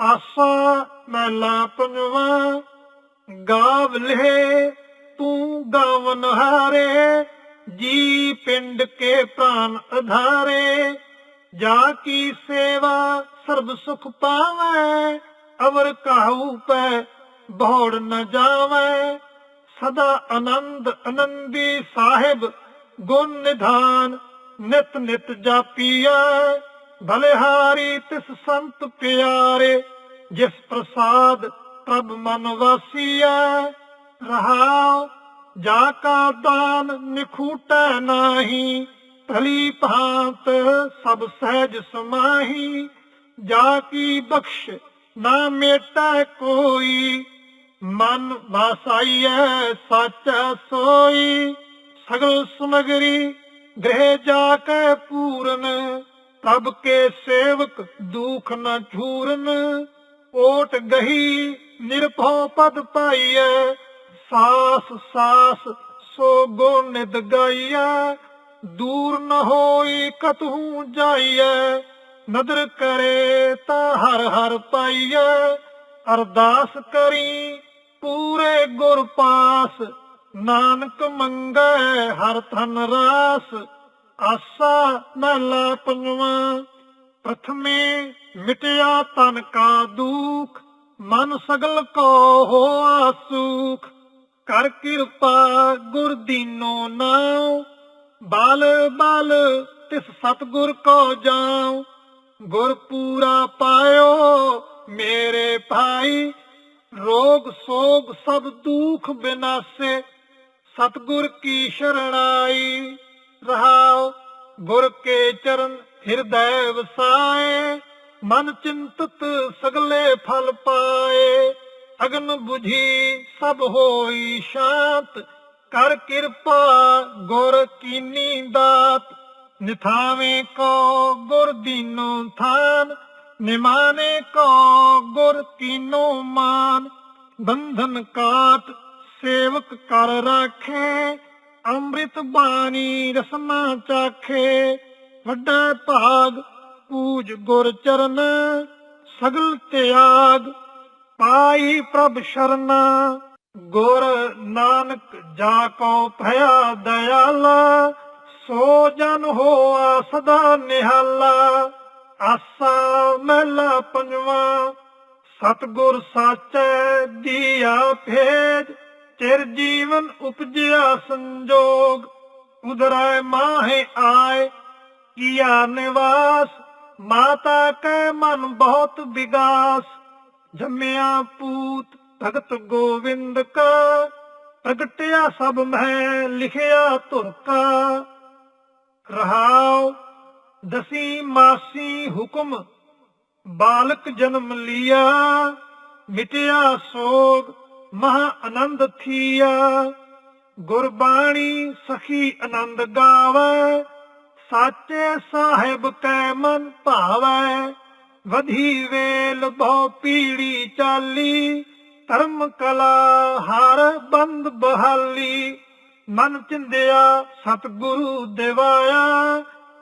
ਆਸਾ ਮਹਿਲਾ ਪੰਜਵਾ ਗਾਵ ਲਹਿ, ਤੂੰ ਗਾਵਨ ਹਾਰੇ, ਜੀ ਪਿੰਡ ਕੇ ਪ੍ਰਾਨ ਅਧਾਰੇ, ਜਾ ਕੀ ਸੇਵਾ ਸਰਬ ਸੁਖ ਪਾਵੈ, ਅਵਰ ਕਾਹੂ ਪੈ ਬੋੜ ਨ ਜਾਵੈ। ਸਦਾ ਆਨੰਦ ਆਨੰਦੀ ਸਾਹਿਬ, ਗੁਣ ਨਿਧਾਨ ਨਿਤ ਨਿਤ ਜਾਪੀਐ। ਭਲਿਹਾਰੀ ਤਿਸ ਸੰਤ ਪਿਆਰੇ, ਜਿਸ ਪ੍ਰਸਾਦ ਪ੍ਰਭ ਮਨ ਵਾਸੀਐ। ਰਹਾਉ, ਜਾ ਕਾ ਦਾਨ ਨਿਖੂਟੈ ਨਾਹੀ, ਭਲੀ ਭਾਂਤ ਸਭ ਸਹਿਜ ਸਮਾਹੀ। ਜਾ ਕੀ ਬਖਸ਼ ਨਾ ਮੇਟੈ ਕੋਈ, ਮਨ ਵਾਸਾਈਐ ਸਾਚਾ ਸੋਈ। ਸਗਲ ਸਮਗਰੀ, ਗ੍ਰਹਿ ਜਾ ਕੇ ਪੂਰਨ ਪ੍ਰਭ ਕੇ ਸੇਵਕ ਦੁਖ ਨ ਝੂਰਨ ਓਟ ਗਹੀ ਨਿਰਭਉ ਪਦ ਪਾਈਐ। ਸਾਸ ਸਾਸ ਸੋ ਗੋ ਨਿਦ ਗਾਈਐ। ਦੂਰ ਨ ਹੋਈ ਕਤਹੂ ਜਾਈਐ। ਨਦਰ ਕਰੇ ਤਾਂ ਹਰ ਹਰ ਪਾਈਐ। ਅਰਦਾਸ ਕਰੀ ਪੂਰੇ ਗੁਰ ਪਾਸ। ਨਾਨਕ ਮੰਗੈ ਹਰ ਧਨ ਰਾਸ। ਆਸਾ ਮਹਲਾ ਪੰਜਵਾ ਪ੍ਰਥਮੇ ਮਿਟਿਆ ਤਨ ਕਾ ਦੁਖ, ਮਨ ਸਗਲ ਕੋ ਹੋਆ ਸੁਖ। ਕਰ ਕਿਰਪਾ ਗੁਰ ਦੀਨੋ ਨਾਉ, ਬਾਲ ਬਾਲ ਤਿਸ ਸਤਗੁਰ ਕੋ ਜਾਉ। ਗੁਰ ਪੂਰਾ ਪਾਇਓ ਮੇਰੇ ਭਾਈ, ਰੋਗ ਸੋਗ ਸਭ ਦੁਖ ਬਿਨਾਸੇ, ਸਤਗੁਰ ਕੀ ਸ਼ਰਣਾਈ। ਰਹਾਉ ਗੁਰ ਕੇ ਚਰਨ ਹਿਰਦੈ ਵਸਾਏ ਮਨ ਚਿੰਤਤ ਸਗਲੇ ਫਲ ਪਾਏ। ਅਗਨ 부ਝੀ ਸਭ ਹੋਈ ਸ਼ਾਂਤ, ਕਰ ਕਿਰਪਾ ਗੁਰ ਕੀਨੀ ਦਾਤ। ਨਿਥਾਵੇਂ ਕੋ ਗੁਰ ਦੀਨੋ ਥਾਨ, ਨਿਮਾਨੇ ਕੋ ਗੁਰ ਕੀਨੋ ਮਾਨ। ਬੰਧਨ ਕਾਟ ਸੇਵਕ ਕਰ ਰਾਖੇ ਅੰਮ੍ਰਿਤ ਬਾਣੀ ਰਸਨਾ ਚਾਖੇ, ਵੱਡਾ ਭਾਗ ਪੂਜ ਗੁਰ ਚਰਨ, ਸਗਲ ਤਿਆਗ ਪਾਈ ਪ੍ਰਭ ਸ਼ਰਨਾ। ਗੁਰ ਨਾਨਕ ਜਾ ਕੋ ਭਇਆ ਦਇਆਲਾ, ਸੋ ਜਨ ਹੋਆ ਸਦਾ ਨਿਹਾਲਾ। ਆਸਾ ਮਹਿਲਾ ਪੰਜਵਾ, ਸਤਗੁਰ ਸਾਚੈ ਦੀਆ ਭੇਜ ਚਿਰ ਜੀਵਨ ਉਪਜਿਆ ਸੰਜੋਗ ਉਦਰੈ ਮਾਹੇ ਆਏ, ਕੀਆ ਨਿਵਾਸ, ਮਾਤਾ ਕੈ ਮਨ ਬਹੁਤ ਵਿਗਾਸ ਜੰਮਿਆ ਪੂਤ ਭਗਤ ਗੋਵਿੰਦ ਕਾ, ਪ੍ਰਗਟਿਆ ਸਭ ਮੈਂ ਲਿਖਿਆ ਧੁਰ ਕਾ। ਰਹਾਉ, ਦਸੀ ਮਾਸੀ ਹੁਕਮ, ਬਾਲਕ ਜਨਮ ਲਿਆ, ਮਿਟਿਆ ਸੋਗ ਮਹਾ ਆਨੰਦ ਥੀਆ। ਗੁਰਬਾਣੀ ਸਖੀ ਆਨੰਦ ਗਾਵੇ। ਸਾਚੇ ਸਾਹਿਬ ਕੈ ਮਨ ਭਾਵੈ। ਵਧੀ ਵੇਲ ਬਹੁ ਪੀੜੀ ਚਾਲੀ। ਧਰਮ ਕਲਾ ਹਰ ਬੰਦ ਬਹਾਲੀ। ਮਨ ਚਿੰਦਿਆ ਸਤਿਗੁਰੂ ਦਿਵਾਇਆ।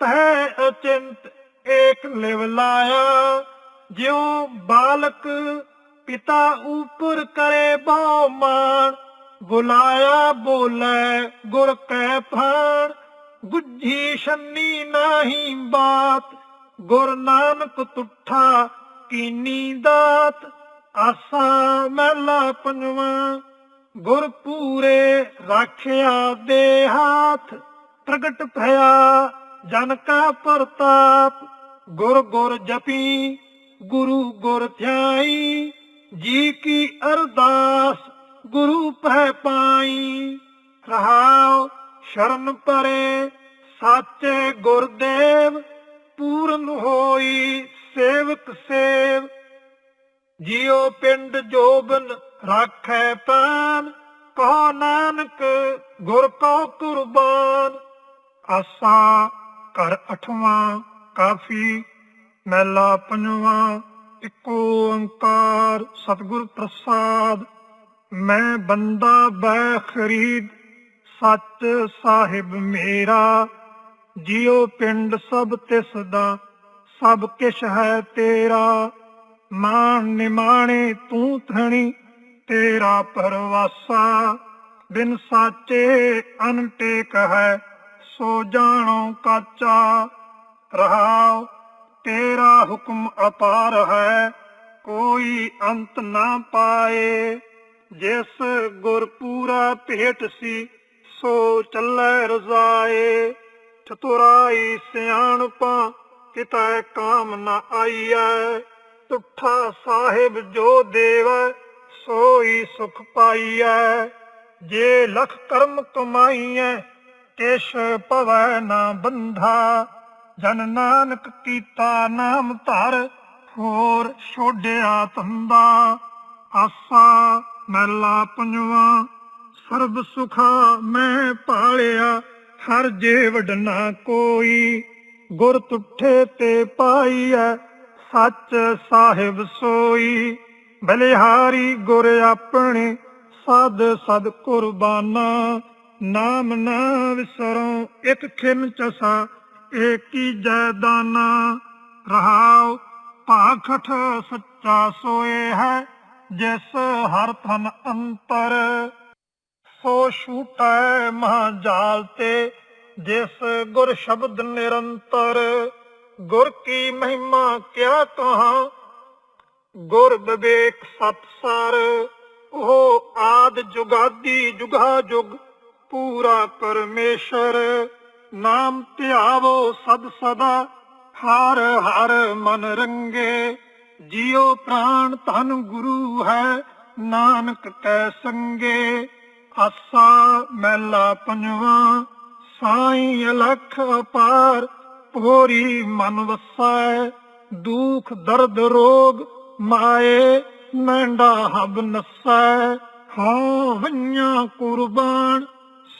ਤੈ ਅਚਿੰਤ ਏਕ ਲਿਵ ਲਾਇਆ। ਜਿਉ ਬਾਲਕ ਪਿਤਾ ਉਪਰ ਕਰੇ ਬਹੁ ਮਾਨ ਬੁਲਾਇਆ ਬੋਲੇ ਗੁਰ ਕੈ ਫਾਨ ਗੁੱਝੀ ਛੰਨੀ ਨਾਹੀ ਬਾਤ, ਗੁਰ ਨਾਨਕ ਤੁਠਾ ਕੀਨੀ ਦਾਤ। ਆਸਾ ਮਹਿਲਾ ਪੰਜਵਾ, ਗੁਰ ਪੂਰੇ ਰਾਖਿਆ ਦੇ ਹੱਥ। ਪ੍ਰਗਟ ਭਇਆ ਜਨ ਕਾ ਪ੍ਰਤਾਪ, ਗੁਰ ਗੁਰ ਜਪੀ, ਗੁਰੂ ਗੁਰ ਧਿਆਈ ਜੀ ਕੀ ਅਰਦਾਸ ਗੁਰੂ ਪੈ ਪਾਈ? ਰਹਾਉ ਸ਼ਰਨ ਪਰੇ, ਸਾਚੇ ਗੁਰਦੇਵ, ਪੂਰਨ ਹੋਈ ਸੇਵਕ ਸੇਵ। ਜਿਉ ਪਿੰਡ ਜੋਬਨ ਰਾਖੈ ਪਾਨ, ਕਹੋ ਨਾਨਕ ਗੁਰ ਕੋ ਕੁਰਬਾਨ। ਆਸਾ ਕਰ ਅਠਵਾਂ, ਕਾਫੀ ਮਹਿਲਾ ਪੰਜਵਾਂ ਇੱਕੋ ਓੰਕਾਰ ਸਤਿਗੁਰ ਪ੍ਰਸਾਦ, ਮੈਂ ਬੰਦਾ ਬੈ ਖਰੀਦ, ਸੱਚ ਸਾਹਿਬ ਮੇਰਾ, ਜਿਉ ਪਿੰਡ ਸਭ ਤਿਸ ਦਾ ਸਭ ਕਿਛ ਹੈ ਤੇਰਾ, ਮਾਨ ਨਿਮਾਣੇ ਤੂੰ ਥਣੀ ਤੇਰਾ ਪਰਵਾਸਾ, ਬਿਨ ਸਾਚੇ ਅਨਟੇਕ ਹੈ, ਸੋ ਜਾਣੋ ਕਾਚਾ, ਰਹਾਉ ਤੇਰਾ ਹੁਕਮ ਅਪਾਰ ਹੈ, ਕੋਈ ਅੰਤ ਨਾ ਪਾਏ। ਜਿਸ ਗੁਰ ਪੂਰਾ ਭੇਟ ਸੀ, ਸੋ ਚੱਲੇ ਰਜ਼ਾਏ। ਚਤੁਰਾਈ ਸਿਆਣਪਾਂ, ਕਿਤੈ ਕਾਮ ਨਾ ਆਈਐ। ਤੁਠਾ ਸਾਹਿਬ ਜੋ ਦੇਵੈ, ਸੋਈ ਸੁਖ ਪਾਈਐ। ਜੇ ਲਖ ਕਰਮ ਕਮਾਈਐ, ਕਿਛ ਭਵੈ ਨਾ ਬੰਧਾ। ਜਨ ਨਾਨਕ ਕੀਤਾ ਨਾਮ ਧਰ, ਹੋਰ ਛੋਡਿਆ ਤੰਦਾ ਆਸਾ ਮੈਲਾ ਪੰਜਵਾ, ਸਰਬ ਸੁਖਾ ਮੈਂ ਪਾਲਿਆ, ਹਰ ਜੇ ਵਡਨਾ ਕੋਈ। ਗੁਰ ਤੁਠੇ ਤੇ ਪਾਈਐ, ਸੱਚ ਸਾਹਿਬ ਸੋਈ। ਬਲਿਹਾਰੀ ਗੁਰ ਆਪਣੇ, ਸਦ ਸਦ ਕੁਰਬਾਨਾ। ਨਾਮ ਨਾ ਵਿਸਰੋ ਇੱਕ ਖਿਮ ਚਸਾ ਏਕੀ ਜੈਦਾਨਾ ਰਹਾਉ ਭਾਖਠ ਸੱਚਾ ਸੋਏ ਹੈ, ਜਿਸ ਹਰ ਥਨ ਅੰਤਰ। ਸੋ ਛੂਟੈ ਮਹਾਜਾਲ ਤੇ, ਜਿਸ ਗੁਰ ਸ਼ਬਦ ਨਿਰੰਤਰ। ਗੁਰ ਕੀ ਮਹਿਮਾ ਕਿਆ ਕਹਾਂ, ਗੁਰ ਵਿਵੇਕ ਸਤਸਰ ਉਹ ਆਦ ਜੁਗਾਦੀ ਜੁਗਾ ਜੁਗ ਪੂਰਾ ਪਰਮੇਸ਼ਰ। ਨਾਮ ਧਿਆਵੋ ਸਦ ਸਦਾ, ਹਰ ਹਰ ਮਨ ਰੰਗੇ। ਜਿਉ ਪ੍ਰਾਣ ਧਨ ਗੁਰੂ ਹੈ, ਨਾਨਕ ਕੈ ਸੰਗੇ। ਆਸਾ ਮੈਲਾ ਪੰਜਵਾ, ਸਾਈ ਅਲਖ ਅਪਾਰ ਪੋਰੀ ਮਨ ਵਸੈ ਦੁਖ, ਦਰਦ, ਰੋਗ ਮਾਏ, ਮੈਂਡਾ ਹਬ ਨਸੈ ਹਾਂ ਵੰਨਿਆ ਕੁਰਬਾਨ,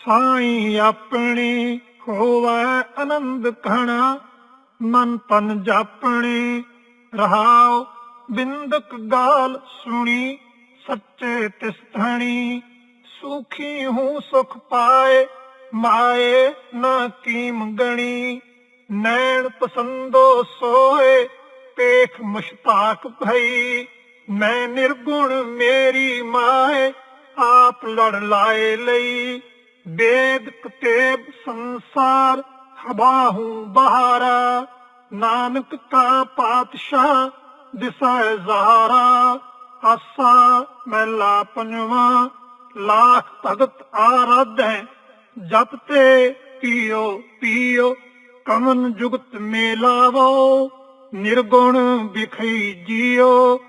ਸਾਈ ਆਪਣੀ ਹੋਵੈ ਆਨੰਦ ਖਣਾ ਮਨ ਤਨ ਜਾਪਣੇ, ਰਹਾਉ ਬਿੰਦਕ ਗਾਲ ਸੁਣੀ, ਸੱਚੇ ਤਿਸ ਸੁਖੀ ਹੂੰ ਸੁਖ ਪਾਏ, ਮਾਏ ਨਾ ਕੀਮ ਗਣੀ, ਨੈਣ ਪਸੰਦੋ ਸੋਏ ਪੇਖ ਮੁਸ਼ਤਾਕ ਭਈ, ਮੈਂ ਨਿਰਗੁਣ ਮੇਰੀ ਮਾਏ, ਆਪ ਲੜ ਲਾਏ ਲਈ। ਵੇਦ ਕਤੇਬ ਸੰਸਾਰ ਹਬਾਹੂ ਬਹਾਰਾ। ਨਾਨਕ ਕਾ ਪਾਤਸ਼ਾਹ ਦਿਸੈ ਜ਼ਹਾਰਾ। ਆਸਾ ਮੈਲਾ ਪੰਜਵਾ, ਲਾਖ ਭਗਤ ਆਰਾਧੈ। ਜਪ ਪੀਓ ਪੀਓ, ਕਮਨ ਜੁਗਤ ਮੇਲਾਵੋ। ਨਿਰਗੁਣ ਵਿਖਈ ਜੀਓ,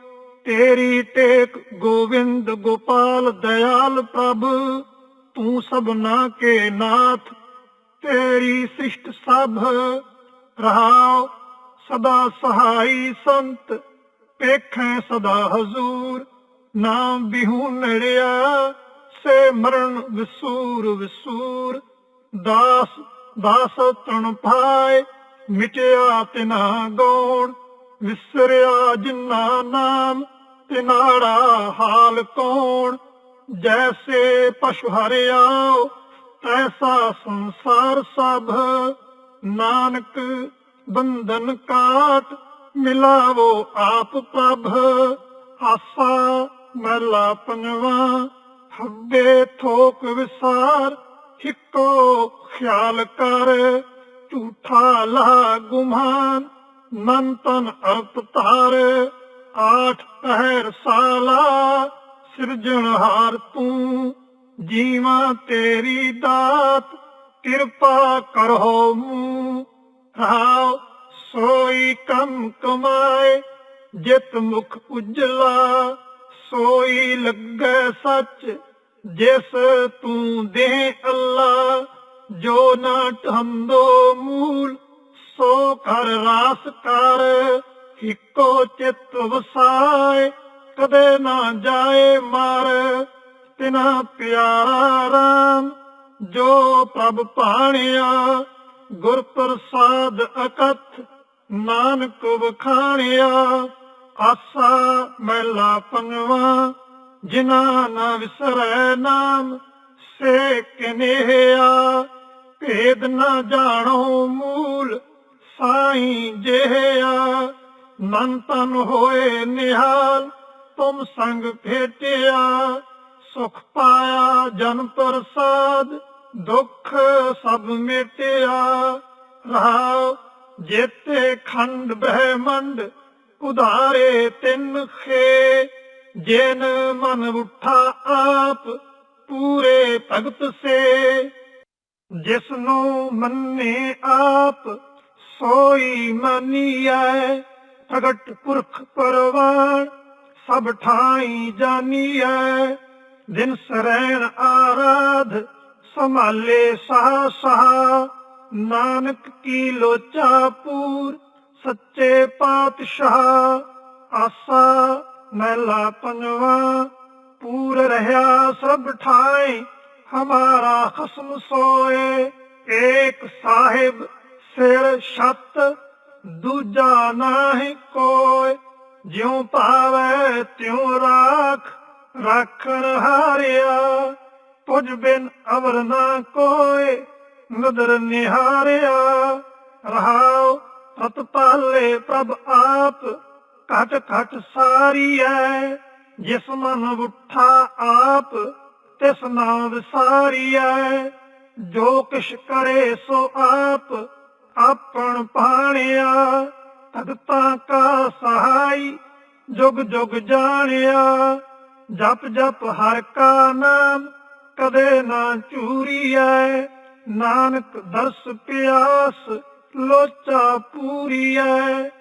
ਤੇਰੀ ਟੇਕ ਗੋਵਿੰਦ ਗੋਪਾਲ, ਦਇਆਲ ਪ੍ਰਭ। ਤੂੰ ਸਭਨਾ ਕੇ ਨਾਥ, ਤੇਰੀ ਸਿਸ਼ਟ ਸਭ ਰਹਾਉ, ਸਦਾ ਸਹਾਈ ਸੰਤ, ਪੇਖੈ ਸਦਾ ਹਜ਼ੂਰ, ਨਾਮ ਬਿਹੂ ਨੜਿਆ, ਸੇ ਮਰਨ ਵਿਸੂਰ ਵਿਸੂਰ, ਦਾਸ ਦਾਸ ਤਣ ਭਾਏ ਮਿਟਿਆ ਤਿਨਾ ਗੌਣ, ਵਿਸਰਿਆ ਜਿਨਾ ਨਾਮ, ਤਿਨਾੜਾ ਹਾਲ ਕੋਣ ਜੈਸੇ ਪਸ਼ੂ ਹਰਿਆਓ ਤੈਸਾ ਸੰਸਾਰ ਸਭ ਨਾਨਕ ਬੰਧਨ ਕਾਟ ਮਿਲਾਵੋ ਆਪ ਪ੍ਰਭ ਆਸਾ ਮਹਿਲਾ ਪੰਜਵਾ ਹੱਬੇ ਥੋਕ ਵਿਸਾਰ ਇੱਕੋ ਖਿਆਲ ਕਰ ਝੂਠਾ ਲਾ ਗੁਮਾਨ ਮਨ ਤਨ ਅਰਪ ਧਾਰ ਆਠ ਪਹਿਰ ਸਾਲਾ ਸਿਰਜਣਹਾਰ ਤੂੰ, ਜੀਵਾਂ ਤੇਰੀ ਦਾਤ, ਕਿਰਪਾ ਕਰੋ ਮੂੰ ਰਾਉ ਸੋਈ ਕੰਮ ਕਮਾਏ, ਜਿਤ ਮੁਖ ਉਜਲਾ। ਸੋਈ ਲੱਗੇ ਸੱਚ, ਜਿਸ ਤੂੰ ਦੇ ਅੱਲਾ। ਜੋ ਨਾ ਠੰਦੋ ਮੂਲ, ਸੋ ਕਰ ਰਾਸ ਕਰ, ਇੱਕੋ ਚਿਤ ਵਸਾਏ। ਕਦੇ ਨਾ ਜਾਏ ਮਾਰ, ਤਿਨਾ ਪਿਆਰਾ ਰਾਮ ਜੋ ਪ੍ਰਭ ਭਾਣਿਆ। ਗੁਰ ਪ੍ਰਸਾਦ ਅਕਥ ਨਾਨਕ ਵਖਾਣਿਆ। ਆਸਾ ਮੈਲਾ ਪੰਜਵਾ ਜਿਨਾ ਨਾ ਵਿਸਰੈ ਨਾਮ, ਸੇ ਕਨੇਹਿਆ। ਭੇਦ ਨਾ ਜਾਣੋ ਮੂਲ, ਸਾਈ ਜਿਹਾ ਮਨ ਤਨ ਹੋਏ ਨਿਹਾਲ ਤੁਮ ਸੰਗ ਭੇਟਿਆ ਸੁਖ ਪਾਇਆ, ਜਨ ਪ੍ਰਸਾਦ, ਦੁੱਖ ਸਭ ਮਿਟਿਆ। ਰਹਾਉ, ਜੇਤੇ ਖੰਡ ਬਹਿਮੰਡ, ਉਧਾਰੇ ਤਿੰਨ ਖੇ। ਜਿਨ ਮਨ ਉਠਾ ਆਪ, ਪੂਰੇ ਭਗਤ ਸੇ। ਜਿਸ ਨੂੰ ਮੰਨੇ ਆਪ, ਸੋਈ ਮਾਨੀਐ, ਪ੍ਰਗਟ ਪੁਰਖ ਪਰਵਾਨ। ਸਭ ਠਾਈ ਜਾਨੀਐ ਦਿਨ ਸਰੈਣ ਆਰਾਧ, ਸੰਭਾਲੇ ਸਹਾ ਸਹਾ। ਨਾਨਕ ਕੀ ਲੋਚਾ ਪੂਰ, ਸੱਚੇ ਪਾਤਸ਼ਾਹ। ਆਸਾ ਮਹਿਲਾ ਪੰਜਵਾ, ਪੂਰ ਰਹਾ ਸਭ ਠਾਏ ਹਮਾਰਾ ਖਸਮ ਸੋਏ। ਏਕ ਸਾਹਿਬ ਸਿਰ ਛੱਤ, ਦੂਜਾ ਨਾਹੀ ਕੋਈ ਜਿਉ ਭਾਵੈ ਤਿਉ ਰਾਖ ਰੱਖਣ ਹਾਰਿਆ ਤੁਝ ਬਿਨ ਅਵਰ ਨਾ ਕੋਈ ਨਦਰ ਨਿਹਾਰਿਆ। ਰਹਾਉ ਸਤ ਪਾਲੇ ਪ੍ਰਭ ਆਪ, ਘਟ ਘਟ ਐ ਜਿਸ ਮਨ ਉਠਾ ਆਪ, ਤਿਸ ਨਾਮ ਵਿਸਾਰੀਐ। ਜੋ ਕਿਛ ਕਰੇ ਸੋ ਆਪ, ਆਪਣ ਪਾਣਿਆ ਭਗਤਾਂ ਕਾ ਸਹਾਈ, ਜੁਗ ਜੁਗ ਜਾਣਿਆ, ਜਪ ਜਪ ਹਰ ਕਾ ਨਾਮ, ਕਦੇ ਨਾ ਚੂਰੀਐ ਨਾਨਕ ਦਰਸ ਪਿਆਸ, ਲੋਚਾ ਪੂਰੀਐ।